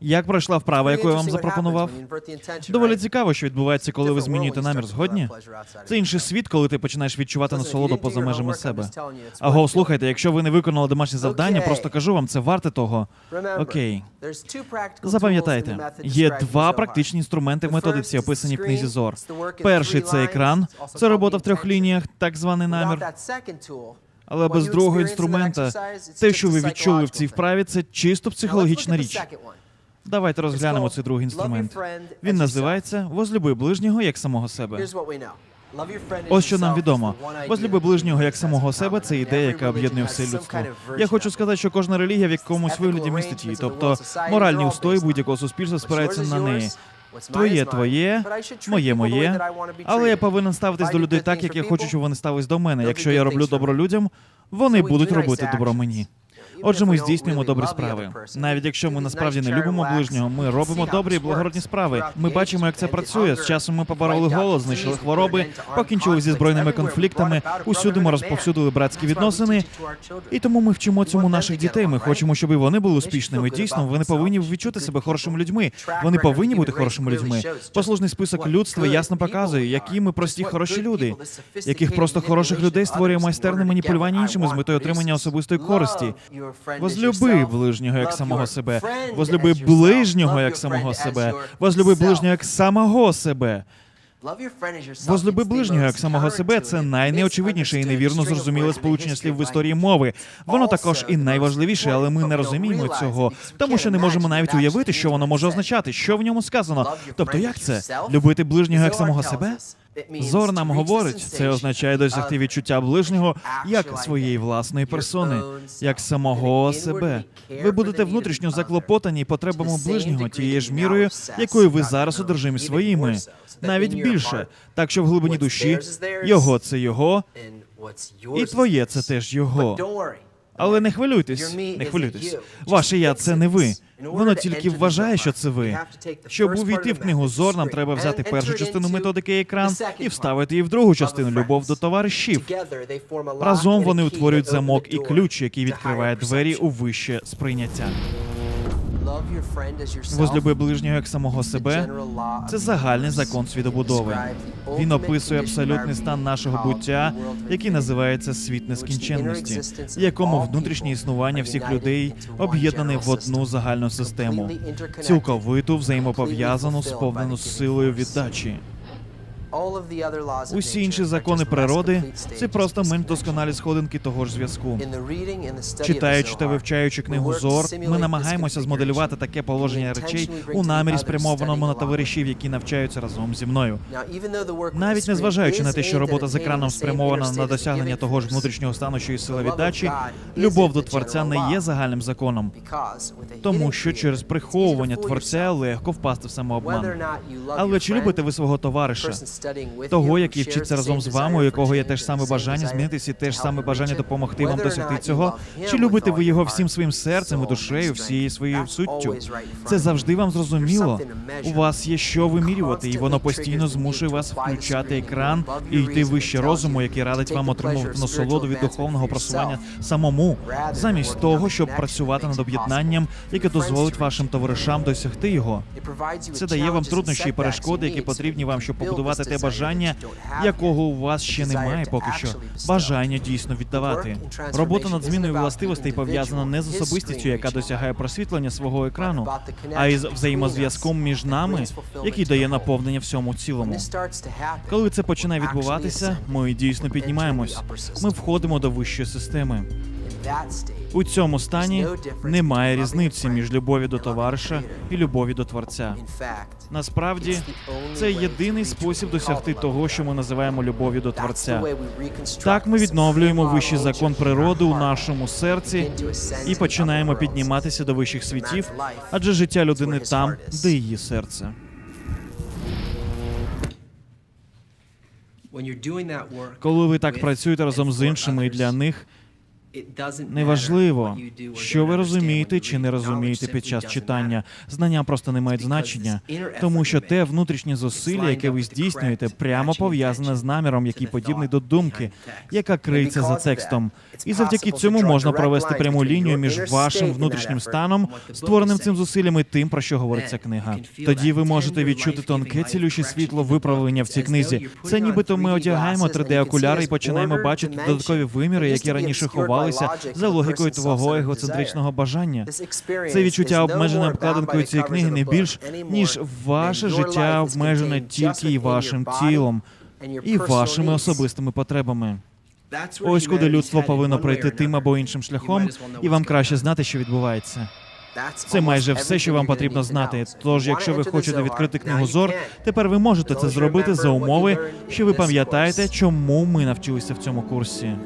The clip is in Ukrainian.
Як пройшла вправа, яку я вам запропонував? Доволі цікаво, що відбувається, коли ви змінюєте намір. Згодні це інший світ, коли ти починаєш відчувати насолоду поза межами себе. Аго, слухайте, якщо ви не виконали домашнє завдання, просто кажу вам, це варте того. Окей, запам'ятайте, є два практичні інструменти в методиці, описані в книзі зор. Перший це екран, це робота в трьох лініях, так званий намір але без другого інструмента те, що ви відчули в цій вправі, це чисто психологічна річ. Давайте розглянемо цей другий інструмент. Він називається Возлюби ближнього як самого себе. Ось що нам відомо. Возлюби ближнього як самого себе це ідея, яка об'єднує все людство. Я хочу сказати, що кожна релігія в якомусь вигляді містить її, тобто моральні устої будь-якого суспільства спираються на неї. Твоє, твоє, моє, моє. Але я повинен ставитись до людей так, як я хочу, щоб вони ставились до мене. Якщо я роблю добро людям, вони будуть робити добро мені. Отже, ми здійснюємо добрі справи. Навіть якщо ми насправді не любимо ближнього, ми робимо добрі і благородні справи. Ми бачимо, як це працює. З часом ми побороли голод, знищили хвороби, покінчили зі збройними конфліктами. Усюди ми розповсюдили братські відносини. І тому ми вчимо цьому наших дітей. Ми хочемо, щоб і вони були успішними. Дійсно, вони повинні відчути себе хорошими людьми. Вони повинні бути хорошими людьми. Послужний список людства ясно показує, які ми прості хороші люди, яких просто хороших людей створює майстерне маніпулювання іншими з метою отримання особистої користі. Возлюби ближнього як самого себе. Возлюби ближнього як самого себе. Возлюби ближнього як самого себе. Возлюби ближнього як самого себе. Це найнеочевидніше і невірно зрозуміле сполучення слів в історії мови. Воно також і найважливіше, але ми не розуміємо цього, тому що не можемо навіть уявити, що воно може означати, що в ньому сказано. Тобто, як це любити ближнього як самого себе? Зор нам говорить, це означає досягти відчуття ближнього як своєї власної персони, як самого себе. Ви будете внутрішньо заклопотані потребами ближнього тією ж мірою, якою ви зараз одержимі своїми, навіть більше, так що в глибині душі його це його, і твоє це теж його. Але не хвилюйтесь, не хвилюйтесь. Ваше я це не ви. Воно тільки вважає, що це ви. Щоб увійти в книгу зор, нам треба взяти першу частину методики екран і вставити її в другу частину любов до товаришів. Разом вони утворюють замок і ключ, який відкриває двері у вище сприйняття. Возлюби ближнього як самого себе. Це загальний закон світобудови. Він описує абсолютний стан нашого буття, який називається світ нескінченності, в якому внутрішнє існування всіх людей об'єднане в одну загальну систему, цілковиту взаємопов'язану, сповнену силою віддачі. Усі інші закони природи це просто менш досконалі сходинки того ж зв'язку. Читаючи та вивчаючи книгу зор, ми намагаємося змоделювати таке положення речей у намірі спрямованому на товаришів, які навчаються разом зі мною. навіть незважаючи на те, що робота з екраном спрямована на досягнення того ж внутрішнього стану, що і сила віддачі, любов до творця не є загальним законом. тому що через приховування творця легко впасти в самообман. Але чи любите ви свого товариша? того, який вчиться разом з вами, у якого є теж саме бажання змінитися, теж саме бажання допомогти вам досягти цього. Чи любите ви його всім своїм серцем і душею, всією своєю суттю? Це завжди вам зрозуміло. У вас є що вимірювати, і воно постійно змушує вас включати екран і йти вище розуму, який радить вам отримувати насолоду від духовного просування самому, замість того, щоб працювати над об'єднанням, яке дозволить вашим товаришам досягти його. Це дає вам труднощі і перешкоди, які потрібні вам, щоб побудувати те бажання, якого у вас ще немає, поки що бажання дійсно віддавати. Робота над зміною властивостей пов'язана не з особистістю, яка досягає просвітлення свого екрану, а із взаємозв'язком між нами, який дає наповнення всьому цілому. Коли це починає відбуватися, ми дійсно піднімаємось. Ми входимо до вищої системи. У цьому стані немає різниці між любові до товариша і любові до творця. Насправді, це єдиний спосіб досягти того, що ми називаємо любові до творця. Так ми відновлюємо вищий закон природи у нашому серці і починаємо підніматися до вищих світів, адже життя людини там, де її серце. Коли ви так працюєте разом з іншими і для них. Неважливо, що ви розумієте чи не розумієте під час читання. Знання просто не мають значення, тому що те внутрішнє зусилля, яке ви здійснюєте, прямо пов'язане з наміром, який подібний до думки, яка криється за текстом. І завдяки цьому можна провести пряму лінію між вашим внутрішнім станом, створеним цим зусиллям, і тим, про що говорить ця книга. Тоді ви можете відчути тонке цілюще світло виправлення в цій книзі. Це нібито ми одягаємо 3D-окуляри і починаємо бачити додаткові виміри, які раніше ховалися за логікою твого егоцентричного бажання. Це відчуття обмежене обкладинкою цієї книги не більш ніж ваше життя обмежене тільки і вашим тілом і вашими особистими потребами. Ось куди людство повинно пройти тим або іншим шляхом, і вам краще знати, що відбувається. Це майже все, що вам потрібно знати. Тож, якщо ви хочете відкрити книгу Зор, тепер ви можете це зробити за умови, що ви пам'ятаєте, чому ми навчилися в цьому курсі.